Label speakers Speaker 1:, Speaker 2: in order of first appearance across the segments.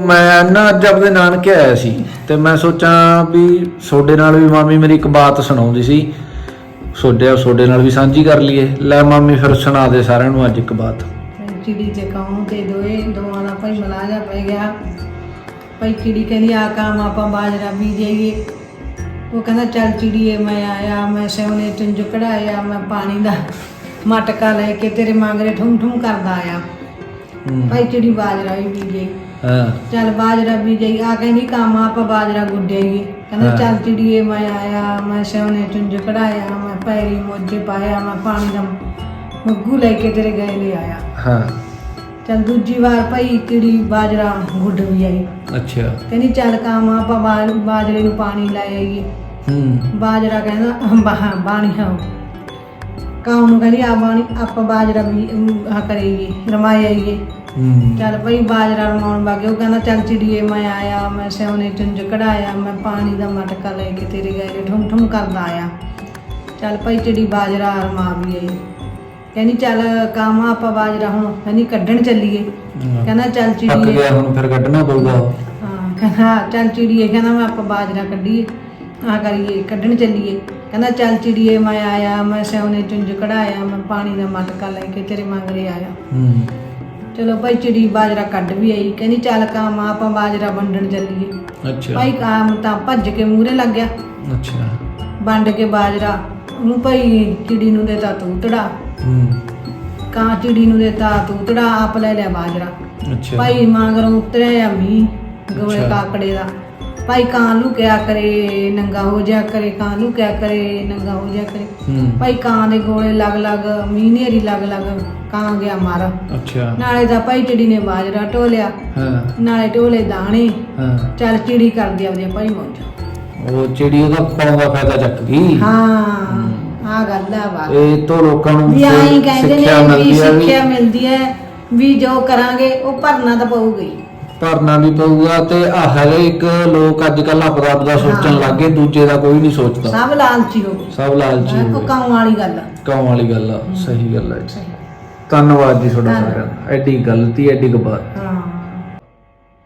Speaker 1: ਮੈਂ ਨਾ ਅੱਜ ਆਪਦੇ ਨਾਨਕੇ ਆਇਆ ਸੀ ਤੇ ਮੈਂ ਸੋਚਾਂ ਵੀ ਤੁਹਾਡੇ ਨਾਲ ਵੀ ਮਾਮੀ ਮੇਰੀ ਇੱਕ ਬਾਤ ਸੁਣਾਉਂਦੀ ਸੀ। ਤੁਹਾਡੇ ਤੁਹਾਡੇ ਨਾਲ ਵੀ ਸਾਂਝੀ ਕਰ ਲਈਏ। ਲੈ ਮਾਮੀ ਫਿਰ ਸੁਣਾ ਦੇ ਸਾਰਿਆਂ ਨੂੰ ਅੱਜ ਇੱਕ ਬਾਤ।
Speaker 2: ਚਿੜੀ ਤੇ ਕਾਉਂ ਤੇ ਦੋਏ, ਦੋਵਾਂ ਦਾ ਭਾਈ ਮਲਾਜਾ ਪੈ ਗਿਆ। ਭਾਈ ਚਿੜੀ ਕਹਿੰਦੀ, ਆ ਕੰਮ ਆਪਾਂ ਬਾਜਰਾ ਬੀਜੇਗੇ ਉਹ ਕਹਿੰਦਾ, ਚੱਲ ਚਿੜੀਏ ਮੈਂ ਆਇਆ, ਮੈਂ ਸੋਨੇ ਚੁੰਝ ਕਢਾਇਆ, ਮੈਂ ਪਾਣੀ ਦਾ ਮਟਕਾ ਲੈ ਕੇ ਤੇਰੇ ਮੰਗਰੇ ਠੁੰਮ ਠੁੰਮ ਕਰਦਾ ਆਇਆ। ਭਾਈ ਚਿੜੀ ਬਾਜਰਾ ਵੀ ਬੀਜੇ
Speaker 1: ਹਾਂ।
Speaker 2: ਚੱਲ ਬਾਜਰਾ ਬੀਜੇ ਆ ਕਹਿੰਦੀ ਕੰਮ ਆਪਾਂ ਬਾਜਰਾ ਗੁੱਡੇਗੀ ਕਹਿੰਦਾ
Speaker 1: ਹਾਂ।
Speaker 2: ਚੱਲ ਚਿੜੀਏ ਮੈਂ ਆਇਆ ਮੈਂ ਸੋਨੇ ਚੁੰਝ ਕਢਾਇਆ ਮੈਂ ਪੈਰੀ ਮੋਜੇ ਪਾਇਆ ਮੈਂ ਪਾਣੀ ਦਾ ਮੁੱਗੂ ਲੈ ਕੇ ਤੇਰੇ ਗਏ ਲੈ ਆਇਆ।
Speaker 1: ਹਾਂ।
Speaker 2: ਚੱਲ ਦੂਜੀ ਵਾਰ ਭਾਈ ਚਿੜੀ ਬਾਜਰਾ ਗੁੱਡ ਵੀ ਆਈ।
Speaker 1: ਅੱਛਾ।
Speaker 2: ਕਹਿੰਦੀ ਚੱਲ ਕੰਮ ਆਪਾਂ ਬਾ- ਬਾਜਰੇ ਨੂੰ ਪਾਣੀ ਲੈ ਆਈਏ।
Speaker 1: ਹੂੰ।
Speaker 2: ਬਾਜਰਾ ਕਹਿੰਦਾ ਬਾਹ ਬਾਣੀ ਹਾਂ ਕਾਉ ਨੂੰ ਕਹਿੰਦੀ ਆ ਬਾਣੀ ਆਪਾਂ ਬਾਜਰਾ ਵੀ ਆ ਕਰੀਏ ਰਮਾਏ ਆਈਏ।
Speaker 1: ਹੂੰ।
Speaker 2: ਚੱਲ ਭਾਈ ਬਾਜਰਾ ਰਮਾਉਣ ਬਾਗੇ ਉਹ ਕਹਿੰਦਾ ਚੱਲ ਚਿੜੀਏ ਮੈਂ ਆਇਆ ਮੈਂ ਸਿਉਨੇ ਚੁੰਝ ਕਢਾਇਆ ਮੈਂ ਪਾਣੀ ਦਾ ਮਟਕਾ ਲੈ ਕੇ ਤੇਰੇ ਗਏ ਠੁੰਮ ਠੁੰਮ ਕਰਦਾ ਆਇਆ। ਚੱਲ ਭਾਈ ਚਿੜੀ ਬਾਜਰਾ ਰਮਾ ਵੀ ਆਈ। ਕਹਿੰਦੀ ਚੱਲ ਕੰਮ ਆਪਾਂ ਬਾਜਰਾ ਹੁਣ ਕਹਿੰਦੀ ਕੱਢਣ ਚੱਲੀਏ। ਕਹਿੰਦਾ ਚੱਲ
Speaker 1: ਪੱਕ
Speaker 2: ਚਿੜੀਏ।
Speaker 1: ਗਿਆ ਹੁਣ ਫਿਰ ਕੱਢਣਾ ਪਊਗਾ।
Speaker 2: ਹਾਂ ਕਹਿੰਦਾ ਚੱਲ ਚਿੜੀਏ ਕਹਿੰਦਾ ਮੈਂ ਆਪਾਂ ਬਾਜਰਾ ਕੱਢੀਏ। ਆ ਕਰੀਏ ਕੱਢਣ ਚੱਲੀਏ। ਕਹਿੰਦਾ ਚੱਲ ਚਿੜੀਏ ਮੈਂ ਆਇਆ ਮੈਂ ਸਿਉਨੇ ਚੁੰਝ ਕਢਾਇਆ ਮੈਂ ਪਾਣੀ ਦਾ ਮਟਕਾ ਲੈ ਕੇ ਤੇਰੇ ਮੰਗਰੇ ਆਇਆ
Speaker 1: ਹੂੰ।
Speaker 2: ਚਲੋ ਭਾਈ ਚਿੜੀ ਬਾਜਰਾ ਕੱਢ ਵੀ ਆਈ। ਕਹਿੰਦੀ ਚੱਲ ਕਾਮ ਆਪਾਂ ਬਾਜਰਾ ਵੰਡਣ ਚੱਲੀਏ।
Speaker 1: ਅੱਛਾ।
Speaker 2: ਭਾਈ ਕਾਮ ਤਾਂ ਭੱਜ ਕੇ ਮੂਹਰੇ ਲੱਗ ਗਿਆ।
Speaker 1: ਅੱਛਾ।
Speaker 2: ਵੰਡ ਕੇ ਬਾਜਰਾ ਉਹਨੂੰ ਭਾਈ ਚਿੜੀ ਨੂੰ ਦੇਤਾ ਤੂਤੜਾ
Speaker 1: ਹੂੰ।
Speaker 2: ਕਾਂ ਚਿੜੀ ਨੂੰ ਦੇਤਾ ਤੂਤੜਾ ਆਪ ਲੈ ਲਿਆ ਬਾਜਰਾ।
Speaker 1: ਅੱਛਾ।
Speaker 2: ਭਾਈ ਮਗਰੋਂ ਉਤਰਿਆ ਮੀਂਹ ਗੋਲੇ
Speaker 1: ਅੱਛਾ।
Speaker 2: ਕਾਕੜੇ ਦਾ। ਭਾਈ ਕਾਂ ਲੁਕਿਆ ਕਰੇ ਨੰਗਾ ਹੋ ਜਾ ਕਰੇ ਕਾਂ ਲੁਕਿਆ ਕਰੇ ਨੰਗਾ ਹੋ ਜਾ ਕਰੇ।
Speaker 1: ਹੂੰ।
Speaker 2: ਭਾਈ ਕਾਂ ਦੇ ਗੋਲੇ ਲੱਗ ਲੱਗ ਮੀਂਹ ਨੇਰੀ ਲੱਗ ਲੱਗ ਕਾਂ ਗਿਆ ਮਾਰ।
Speaker 1: ਅੱਛਾ।
Speaker 2: ਨਾਲੇ ਦਾ ਭਾਈ ਚਿੜੀ ਨੇ ਬਾਜਰਾ ਢੋਲਿਆ।
Speaker 1: ਹਾਂ।
Speaker 2: ਨਾਲੇ ਢੋਲੇ ਦਾਣੇ।
Speaker 1: ਹਾਂ।
Speaker 2: ਚੱਲ ਚਿੜੀ ਕਰਦੀ ਆਪਦੀ ਭਾਈ ਮੌਜ।
Speaker 1: ਉਹ ਚਿੜੀ ਉਹਦਾ ਖਾਣ ਦਾ ਫਾਇਦਾ ਚੱਕ ਗਈ।
Speaker 2: ਹਾਂ ਆ ਗੱਲ ਆ ਬਾਤ
Speaker 1: ਇਹ ਤੋਂ ਲੋਕਾਂ ਨੂੰ
Speaker 2: ਵੀ ਆਈ ਕਹਿੰਦੇ
Speaker 1: ਸਿੱਖਿਆ
Speaker 2: ਨੇ ਵੀ
Speaker 1: ਮਿਲਦੀ ਹੈ ਵੀ
Speaker 2: ਸਿੱਖਿਆ ਮਿਲਦੀ ਹੈ ਵੀ ਜੋ ਕਰਾਂਗੇ ਉਹ ਭਰਨਾ ਤਾਂ ਪਊਗਾ ਹੀ।
Speaker 1: ਭਰਨਾ ਵੀ ਪਊਗਾ ਤੇ ਆ ਹਰੇਕ ਲੋਕ ਅੱਜ ਕੱਲ ਆਪਦਾ ਆਪਦਾ ਸੋਚਣ
Speaker 2: ਹਾਂ।
Speaker 1: ਲੱਗੇ ਦੂਜੇ ਦਾ ਕੋਈ ਨਹੀਂ ਸੋਚਦਾ।
Speaker 2: ਸਭ ਲਾਲਚੀ ਹੋ ਗਏ।
Speaker 1: ਸਭ ਲਾਲਚੀ
Speaker 2: ਹੈਂ,
Speaker 1: ਗਏ।
Speaker 2: ਕਾਉਂ ਵਾਲੀ ਗੱਲ ਆ।
Speaker 1: ਵਾਲੀ ਗੱਲ ਆ ਸਹੀ ਗੱਲ ਹੈ ਜੀ।
Speaker 2: ਸਹੀ।
Speaker 1: ਧੰਨਵਾਦ ਜੀ ਤੁਹਾਡਾ
Speaker 2: ਧੰਨਵਾਦ।
Speaker 1: ਸਾਰਿਆਂ ਦਾ। ਐਡੀ ਗਲਤੀ ਐਡੀ ਗਬਾਤ
Speaker 2: ਹਾਂ।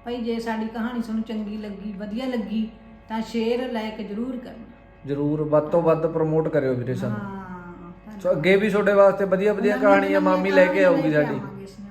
Speaker 2: ਭਾਈ ਜੇ ਸਾਡੀ ਕਹਾਣੀ ਤੁਹਾਨੂੰ ਚੰਗੀ ਲੱਗੀ ਵਧੀਆ ਲੱਗੀ ਤਾਂ ਸ਼ੇਅਰ ਲਾਇਕ ਜ਼ਰੂਰ ਕਰਨਾ।
Speaker 1: ਜਰੂਰ ਵੱਧ ਤੋਂ ਵੱਧ ਪ੍ਰਮੋਟ ਕਰਿਓ ਵੀਰੇ ਸਾਨੂੰ।
Speaker 2: ਹਾਂ
Speaker 1: ਸੋ ਅੱਗੇ ਵੀ ਤੁਹਾਡੇ ਵਾਸਤੇ ਵਧੀਆ ਵਧੀਆ ਕਹਾਣੀਆਂ ਮਾਮੀ ਲੈ ਕੇ ਆਊਗੀ ਸਾਡੀ।
Speaker 2: ਅਸੀਂ।